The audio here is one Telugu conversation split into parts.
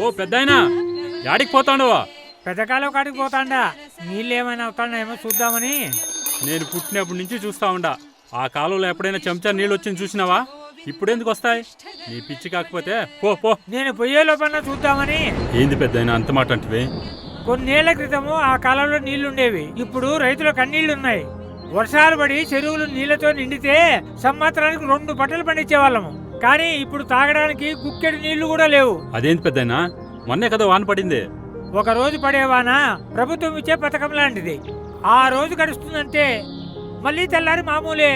ఓ పెద్దాయనా యాడికి పోతాండవా పెద్దకాలం కాడికి పోతాండా. నీళ్ళు ఏమైనా అవుతాడేమో చూద్దామని. నేను పుట్టినప్పటి నుంచి చూస్తా ఉండా. ఆ కాలంలో ఎప్పుడైనా చెంచా నీళ్ళు వచ్చింది చూసినావా? ఇప్పుడెందుకు వస్తాయి? నీ పిచ్చి కాకపోతే పో పో. నేను పొయ్యే లోపల చూద్దామని. ఏంది పెద్దాయనా అంత మాట అంటివి? కొన్నేళ్ళ క్రితము ఆ కాలంలో నీళ్ళుండేవి ఇప్పుడు రైతులకు కన్నీళ్ళున్నాయి వర్షాలు పడి చెరువులు నీళ్ళతో నిండితే సంవత్సరానికి రెండు పంటలు పండించే వాళ్ళము కానీ ఇప్పుడు తాగడానికి కుక్కెడు నీళ్ళు కూడా లేవు. అదేంది పెద్దాయనా? మొన్నే కదా వాన పడింది. ఒక రోజు పడేవాన ప్రభుత్వం ఇచ్చే పథకం లాంటిది. ఆ రోజు గడుస్తుందంటే మళ్ళీ తెల్లారి మామూలే.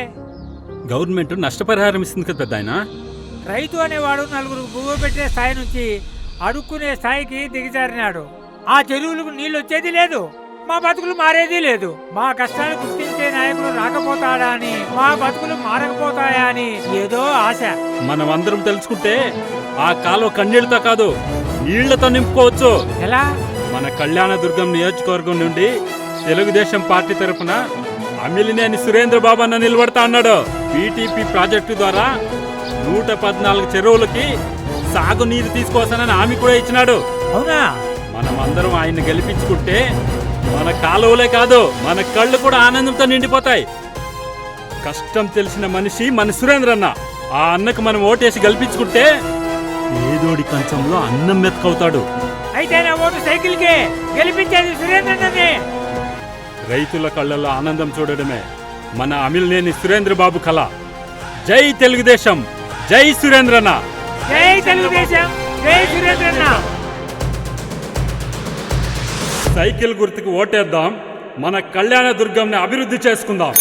గవర్నమెంట్ నష్టపరిహారం ఇస్తుంది కదా పెద్దాయనా? రైతు అనేవాడు నలుగురు పువ్వు పెట్టే స్థాయి నుంచి అడుక్కునే స్థాయికి దిగజారినాడు. ఆ చెరువులకు నీళ్ళు వచ్చేది లేదు. మా బతుకులు మారేది లేదు. మా కష్టాలు గుర్తించే నాయకుడు రాకపోతాడా అని మా బతుకులు మారకపోతాయా అని ఏదో ఆశ. మనం అందరం తెలుసుకుంటే ఆ కాలువ కన్నీళ్ళతో కాదు నీళ్ళతో నింపుకోవచ్చు. ఎలా? మన కళ్యాణదుర్గం నియోజకవర్గం నుండి తెలుగుదేశం పార్టీ తరఫున అమిలినేని సురేంద్ర బాబు అన్న నిలబడతా అన్నాడు. పీటీపీ ప్రాజెక్టు ద్వారా నూట పద్నాలుగు చెరువులకి సాగునీరు తీసుకొస్తానని హామీ కూడా ఇచ్చినాడు. అవునా? మనం అందరం ఆయన్ని గెలిపించుకుంటే మన కాలువలే కాదు మన కళ్ళు కూడా ఆనందంతో నిండిపోతాయి. కష్టం తెలిసిన మనిషి మన సురేంద్ర అన్న ఆ అన్నకు మనం ఓటేసి గెలిపించుకుంటే ఏదోడి కంచంలో అన్నం మెతకవుతాడు. అయితే నా ఓటు సైకిల్కే గెలిపించేది సురేంద్రనే రైతుల కళ్ళల్లో ఆనందం చూడడమే మన అమిల్నేని సురేంద్ర బాబు కళ. జై తెలుగుదేశం జై సురేంద్రన్న. జై తెలుగుదేశం జై సురేంద్రన్న. సైకిల్ గుర్తుకు ఓటేద్దాం. మన కళ్యాణ దుర్గంని అభివృద్ధి చేసుకుందాం.